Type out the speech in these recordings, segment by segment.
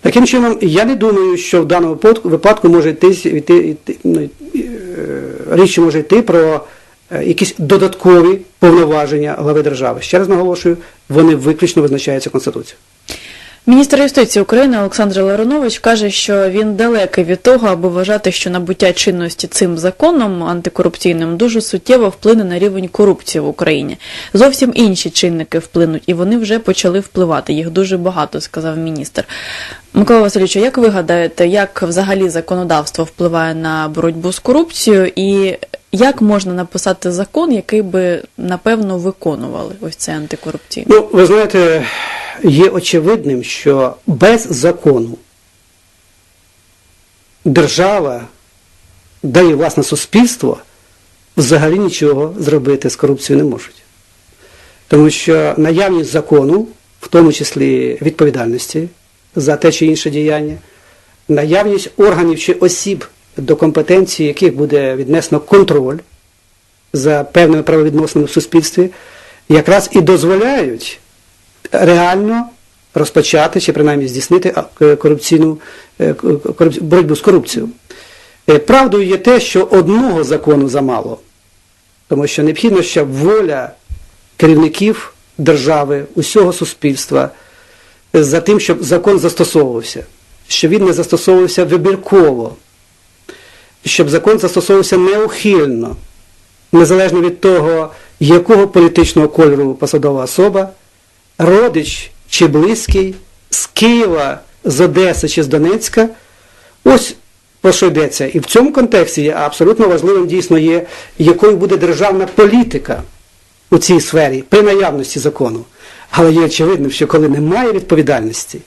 Таким чином, я не думаю, що в даному випадку, може йти, йти, йти ну, е, річ може йти про е, якісь додаткові повноваження глави держави. Ще раз наголошую, вони виключно визначаються Конституцією. Міністр юстиції України Олександр Ларонович каже, що він далекий від того, аби вважати, що набуття чинності цим законом антикорупційним дуже суттєво вплине на рівень корупції в Україні. Зовсім інші чинники вплинуть, і вони вже почали впливати. Їх дуже багато, сказав міністр. Микола Васильович, як ви гадаєте, як взагалі законодавство впливає на боротьбу з корупцією, і як можна написати закон, який би напевно виконували ось це антикорупційне? Ну, ви знаєте, є очевидним, що без закону держава, да і власне суспільство взагалі нічого зробити з корупцією не можуть. Тому що наявність закону, в тому числі відповідальності за те чи інше діяння, наявність органів чи осіб, до компетенції яких буде віднесено контроль за певними правовідносинами в суспільстві, якраз і дозволяють реально розпочати чи принаймні здійснити корупційну е, боротьбу з корупцією. Е, Правдою є те, що одного закону замало, тому що необхідно, щоб воля керівників держави, усього суспільства е, за тим, щоб закон застосовувався, щоб він не застосовувався вибірково, щоб закон застосовувався неухильно, незалежно від того, якого політичного кольору посадова особа, родич чи близький, з Києва, з Одеси чи з Донецька. Ось про що йдеться. І в цьому контексті абсолютно важливим дійсно є, якою буде державна політика у цій сфері при наявності закону. Але є очевидним, що коли немає відповідальності,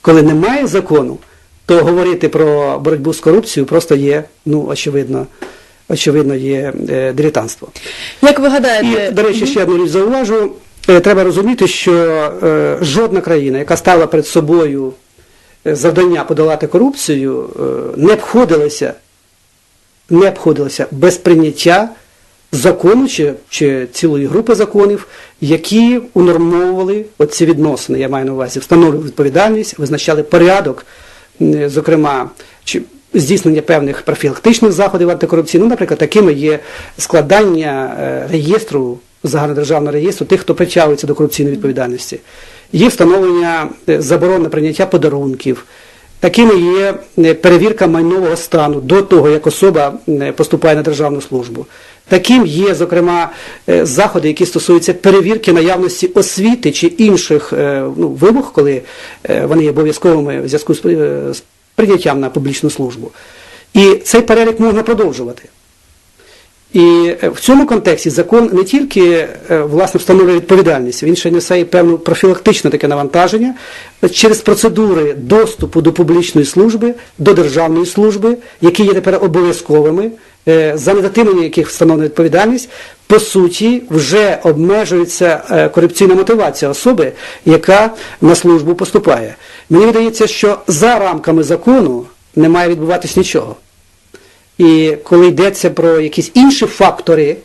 коли немає закону, то говорити про боротьбу з корупцією просто є, ну, очевидно, очевидно, є е, дилетантство. Як ви гадаєте, І, до речі, ще одну річ зауважу. Е, Треба розуміти, що е, жодна країна, яка ставила перед собою е, завдання подолати корупцію, е, не обходилася, не обходилася без прийняття закону чи, чи цілої групи законів, які унормовували оці відносини, я маю на увазі, встановлювали відповідальність, визначали порядок, зокрема, чи здійснення певних профілактичних заходів антикорупційних, ну, наприклад, такими є складання е, реєстру, загальнодержавного реєстру тих, хто притягується до корупційної відповідальності. Є встановлення е, заборон на прийняття подарунків. Такими є е, перевірка майнового стану до того, як особа поступає на державну службу. Таким є, зокрема, е, заходи, які стосуються перевірки наявності освіти чи інших е, ну, вимог, коли е, вони є обов'язковими в зв'язку з прийняттям на публічну службу. І цей перелік можна продовжувати. І е, в цьому контексті закон не тільки е, власне встановлює відповідальність, він ще несе і певне профілактичне таке навантаження через процедури доступу до публічної служби, до державної служби, які є тепер обов'язковими, е, за недотримання яких встановлена відповідальність, по суті, вже обмежується корупційна мотивація особи, яка на службу поступає. Мені видається, що за рамками закону не має відбуватись нічого. І коли йдеться про якісь інші фактори,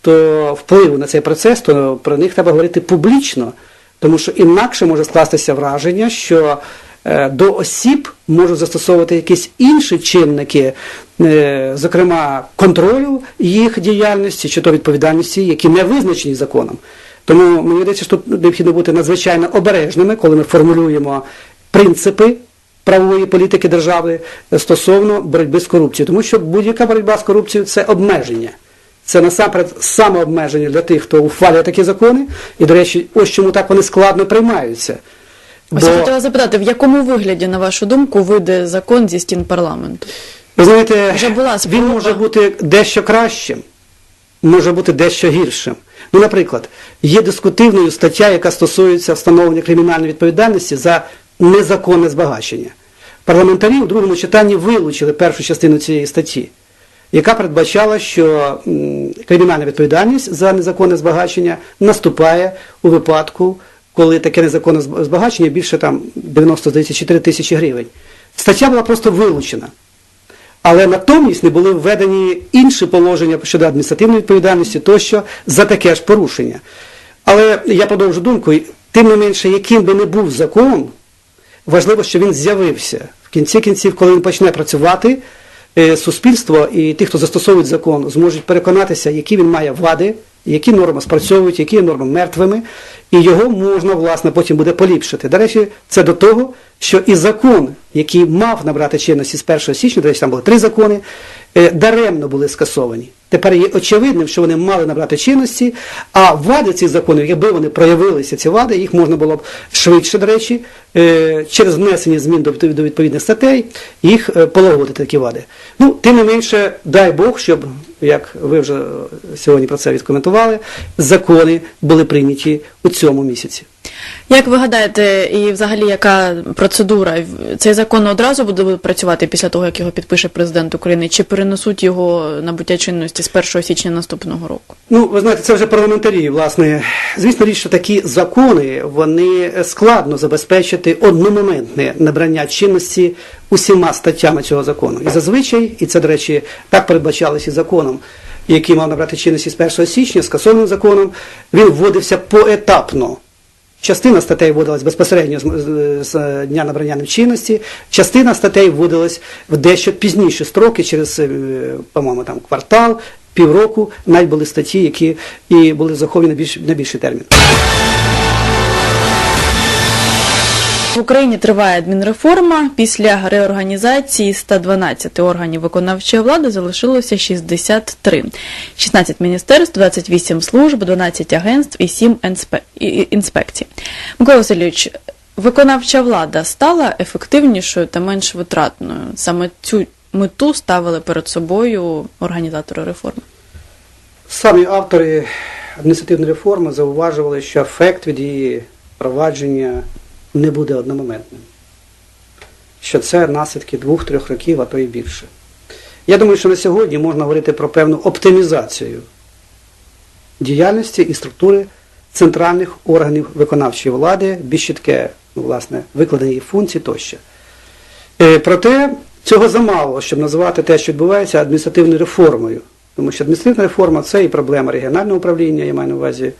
то впливу на цей процес, то про них треба говорити публічно, тому що інакше може скластися враження, що е, до осіб можуть застосовувати якісь інші чинники, е, зокрема контролю їх діяльності чи то відповідальності, які не визначені законом. Тому мені здається, що тут необхідно бути надзвичайно обережними, коли ми формулюємо принципи правової політики держави стосовно боротьби з корупцією. Тому що будь-яка боротьба з корупцією це обмеження. Це насамперед самообмеження для тих, хто ухвалює такі закони. І, до речі, ось чому так вони складно приймаються. ось я хотіла запитати, в якому вигляді, на вашу думку, вийде закон зі стін парламенту? ви знаєте, Вже була він може бути дещо кращим, може бути дещо гіршим. Ну, наприклад, є дискутивною стаття, яка стосується встановлення кримінальної відповідальності за незаконне збагачення. Парламентарі у другому читанні вилучили першу частину цієї статті, яка передбачала, що кримінальна відповідальність за незаконне збагачення наступає у випадку, коли таке незаконне збагачення більше там 94 тисячі гривень. Стаття була просто вилучена. Але натомість не були введені інші положення щодо адміністративної відповідальності тощо за таке ж порушення. Але я продовжу думку, тим не менше, яким би не був закон, важливо, що він з'явився. В кінці кінців, коли він почне працювати, е, суспільство і ті, хто застосовують закон, зможуть переконатися, які він має влади, які норми спрацьовують, які є норми мертвими, і його можна, власне, потім буде поліпшити. До речі, це до того, що і закон, який мав набрати чинності з 1 січня, до речі, там були три закони, даремно були скасовані. Тепер є очевидним, що вони мали набрати чинності, а вади цих законів, якби вони проявилися, ці вади, їх можна було б швидше, до речі, е, через внесення змін до відповідних статей, їх е, полагодити такі вади. Ну, тим не менше, дай Бог, щоб, як ви вже е, сьогодні про це відкоментували, закони були прийняті у цьому місяці. Як ви гадаєте, і взагалі яка процедура? Цей закон одразу буде працювати після того, як його підпише президент України, чи перенесуть його набуття чинності з 1 січня наступного року? Ну, ви знаєте, це вже парламентарі, власне. Звісно річ, що такі закони вони складно забезпечити одномоментне набрання чинності усіма статтями цього закону. І зазвичай, і це, до речі, так передбачалося законом, який мав набрати чинності з 1 січня, скасованим законом, він вводився поетапно. Частина статей вводилась безпосередньо з, дня набрання чинності, частина статей вводилась в дещо пізніші строки, через, е, по-моєму, там квартал, півроку, навіть були статті, які і були заховані на, більш, на більший термін. В Україні триває адмінреформа. Після реорганізації 112 органів виконавчої влади залишилося 63. 16 міністерств, 28 служб, 12 агентств і 7 інспе- і- і- інспекцій. Микола Васильович, виконавча влада стала ефективнішою та менш витратною. Саме цю мету ставили перед собою організатори реформи. Самі автори адміністративної реформи зауважували, що ефект від її провадження не буде одномоментним. Що це наслідки двох-трьох років, а то і більше. Я думаю, що на сьогодні можна говорити про певну оптимізацію діяльності і структури центральних органів виконавчої влади, більш чітке, ну, власне, викладення їх функцій тощо. Е, Проте цього замало, щоб називати те, що відбувається адміністративною реформою. Тому що адміністративна реформа це і проблема регіонального управління, я маю на увазі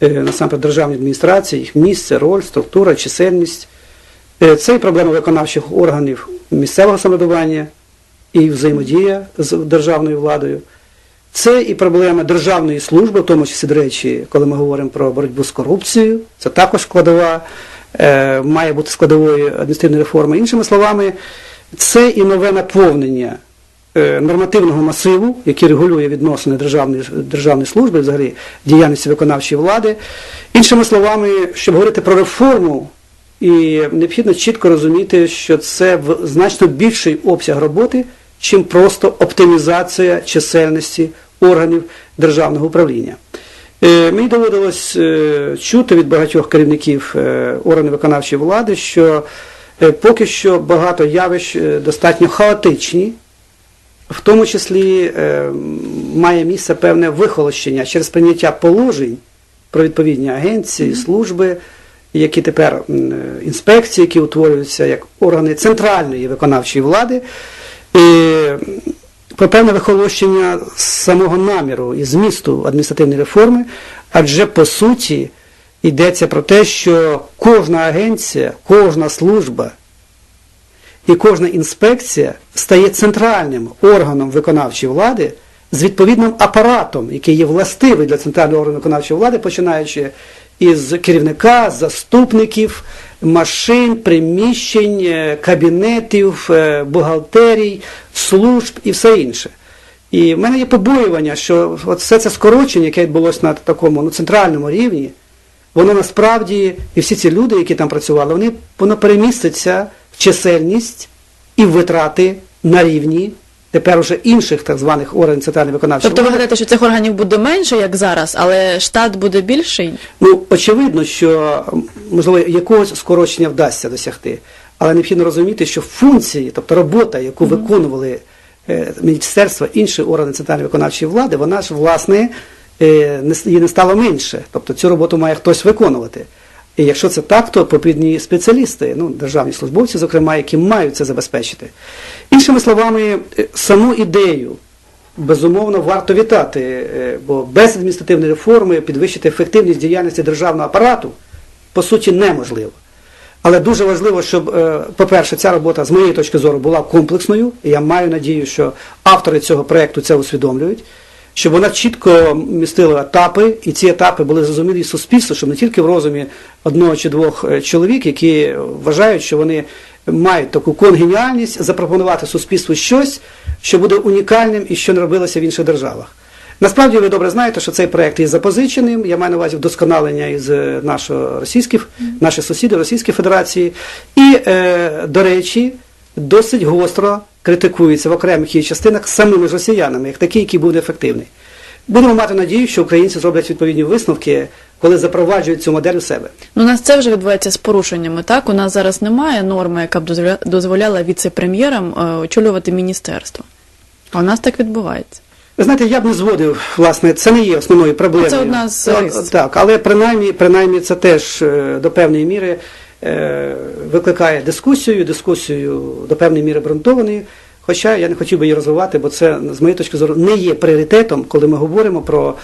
насамперед державної адміністрації, їх місце, роль, структура, чисельність. Е, Це і проблема виконавчих органів місцевого самоврядування і взаємодія з державною владою. Це і проблема державної служби, в тому числі, до речі, коли ми говоримо про боротьбу з корупцією, це також складова, е, має бути складовою адміністративної реформи. Іншими словами, це і нове наповнення е, нормативного масиву, який регулює відносини державної, державної служби, взагалі діяльності виконавчої влади. Іншими словами, щоб говорити про реформу, і необхідно чітко розуміти, що це в значно більший обсяг роботи, чим просто оптимізація чисельності органів державного управління. Е, Мені доводилось е, чути від багатьох керівників е, органів виконавчої влади, що е, поки що багато явищ е, достатньо хаотичні, в тому числі е, має місце певне вихолощення через прийняття положень про відповідні агенції, служби, які тепер е, інспекції, які утворюються як органи центральної виконавчої влади. І, про певне вихолощення самого наміру і змісту адміністративної реформи, адже по суті йдеться про те, що кожна агенція, кожна служба і кожна інспекція стає центральним органом виконавчої влади з відповідним апаратом, який є властивий для центрального органу виконавчої влади, починаючи із керівника, заступників, машин, приміщень, е, кабінетів, е, бухгалтерій, служб і все інше. І в мене є побоювання, що от все це скорочення, яке відбулося на такому ну, центральному рівні, воно насправді, і всі ці люди, які там працювали, вони, воно переміститься чисельність і витрати на рівні тепер уже інших так званих органів центральної виконавчої Тобто ви гадаєте, що цих органів буде менше, як зараз, але штат буде більший? Ну, очевидно, що можливо якогось скорочення вдасться досягти, але необхідно розуміти, що функції, тобто робота, яку виконували е, міністерства, інші органи центральної виконавчої влади, вона ж власне е, не не стало менше. Тобто цю роботу має хтось виконувати. І якщо це так, то потрібні спеціалісти, ну, державні службовці, зокрема, які мають це забезпечити. Іншими словами, е, саму ідею безумовно варто вітати, е, бо без адміністративної реформи підвищити ефективність діяльності державного апарату по суті неможливо. Але дуже важливо, щоб, е, по-перше, ця робота з моєї точки зору була комплексною. І я маю надію, що автори цього проєкту це усвідомлюють, щоб вона чітко містила етапи, і ці етапи були зрозумілі суспільству, щоб не тільки в розумі одного чи двох е, чоловік, які вважають, що вони мають таку конгеніальність запропонувати суспільству щось, що буде унікальним і що не робилося в інших державах. Насправді ви добре знаєте, що цей проект є запозиченим. Я маю на увазі вдосконалення із е, нашого російських, наших сусідів Російської Федерації. І, е, до речі, досить гостро критикується в окремих її частинах самими ж росіянами, як такий, який буде ефективний. Будемо мати надію, що українці зроблять відповідні висновки, коли запроваджують цю модель у себе. Ну, у нас це вже відбувається з порушеннями. Так, у нас зараз немає норми, яка б дозволя- дозволяла віце-прем'єрам е, очолювати міністерство. А у нас так відбувається. Ви знаєте, я б не зводив, власне, це не є основною проблемою. Це одна з Е. Так, але принаймні, принаймні це теж е, до певної міри викликає дискусію, дискусію до певної міри обґрунтованої. Хоча я не хотів би її розвивати, бо це, з моєї точки зору, не є пріоритетом, коли ми говоримо про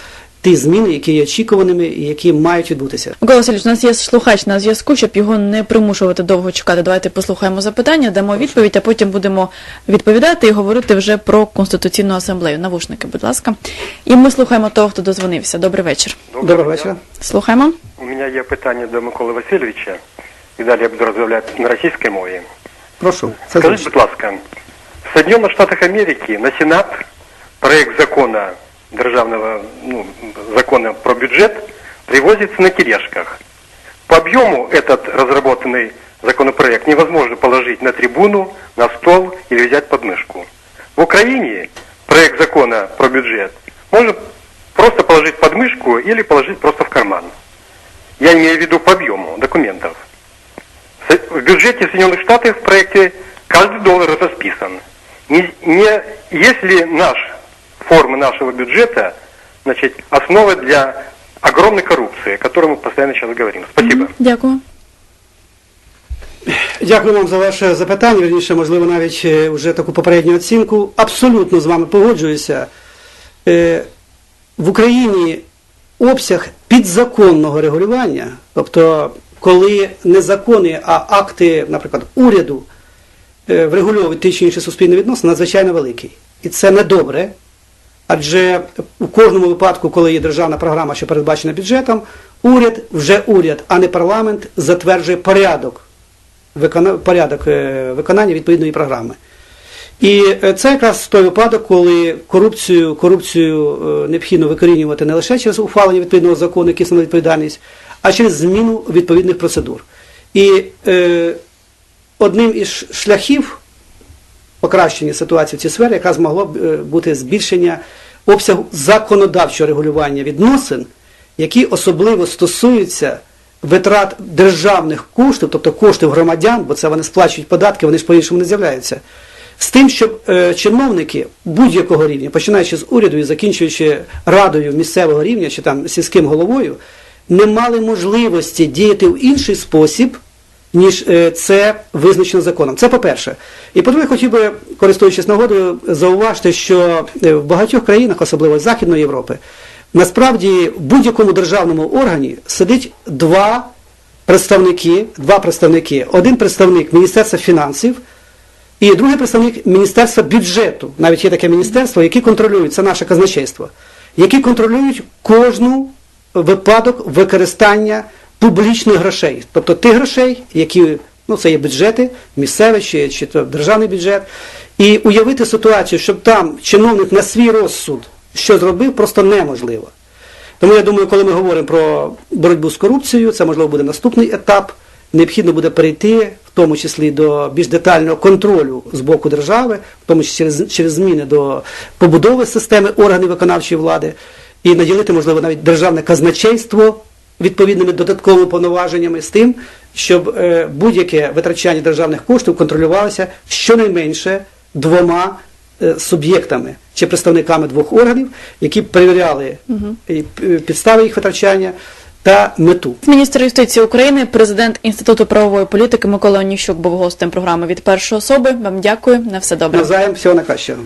ті зміни, які є очікуваними і які мають відбутися. Микола Васильович, у нас є слухач на зв'язку, щоб його не примушувати довго чекати. Давайте послухаємо запитання, дамо відповідь, а потім будемо відповідати і говорити вже про конституційну асамблею. Навушники, будь ласка. І ми слухаємо того, хто дозвонився. Добрий вечір. Доброго вечора. Слухаємо. У мене є питання до Миколи Васильовича, і далі я буду розмовляти на російській мові. Прошу. Це Скажіть, зручно. будь ласка, в Соединенных Штатах Америки на Сенат проект закона державного ну, закона про бюджет привозится на тележках. По объему этот разработанный законопроект невозможно положить на трибуну, на стол или взять под мышку. В Украине проект закона про бюджет можно просто положить под мышку или положить просто в карман. Я имею в виду по объему документов. Со- В бюджете Соединенных Штатов в проекте каждый доллар расписан. Не, не, если наш, форма нашего бюджета, значит, основа для огромной коррупции, о которой мы постоянно сейчас говорим. Спасибо. Дякую. Дякую вам за ваше запитання. Вірніше, можливо, навіть е, вже таку попередню оцінку. Абсолютно з вами погоджуюся. Е, В Україні обсяг підзаконного регулювання, тобто коли не закони, а акти, наприклад, уряду е, врегульовують ті чи інші суспільні відносини, надзвичайно великий. І це не добре. Адже у кожному випадку, коли є державна програма, що передбачена бюджетом, уряд вже уряд, а не парламент затверджує порядок порядок е, виконання відповідної програми. І е, це якраз той випадок, коли корупцію, корупцію необхідно викорінювати не лише через ухвалення відповідного закону, який встановлює відповідальність, а через зміну відповідних процедур. І е, одним із шляхів покращення ситуації в цій сфері якраз могло б е, бути збільшення обсягу законодавчого регулювання відносин, які особливо стосуються витрат державних коштів, тобто коштів громадян, бо це вони сплачують податки, вони ж по-іншому не з'являються. З тим, щоб е, чиновники будь-якого рівня, починаючи з уряду і закінчуючи радою місцевого рівня чи там сільським головою, не мали можливості діяти в інший спосіб, ніж е, це визначено законом. Це по-перше. І по-друге, хотів би, користуючись нагодою, зауважити, що е, в багатьох країнах, особливо Західної Європи, насправді в будь-якому державному органі сидить два представники, два представники. Один представник Міністерства фінансів, і другий представник Міністерства бюджету. Навіть є таке міністерство, яке контролюють, це наше казначейство, які контролюють кожну випадок використання публічних грошей, тобто тих грошей, які ну це є бюджети, місцеві чи, чи то державний бюджет. І уявити ситуацію, щоб там чиновник на свій розсуд що зробив, просто неможливо. Тому я думаю, коли ми говоримо про боротьбу з корупцією, це можливо буде наступний етап. Необхідно буде перейти, в тому числі до більш детального контролю з боку держави, в тому числі через, через зміни до побудови системи органів виконавчої влади, і наділити, можливо, навіть державне казначейство відповідними додатковими повноваженнями з тим, щоб е, будь-яке витрачання державних коштів контролювалося щонайменше двома е, суб'єктами чи представниками двох органів, які перевіряли е, підстави їх витрачання та мету. Міністр юстиції України, президент Інституту правової політики Микола Оніщук був гостем програми від першої особи. Вам дякую. На все добре. Навзаєм всього найкращого.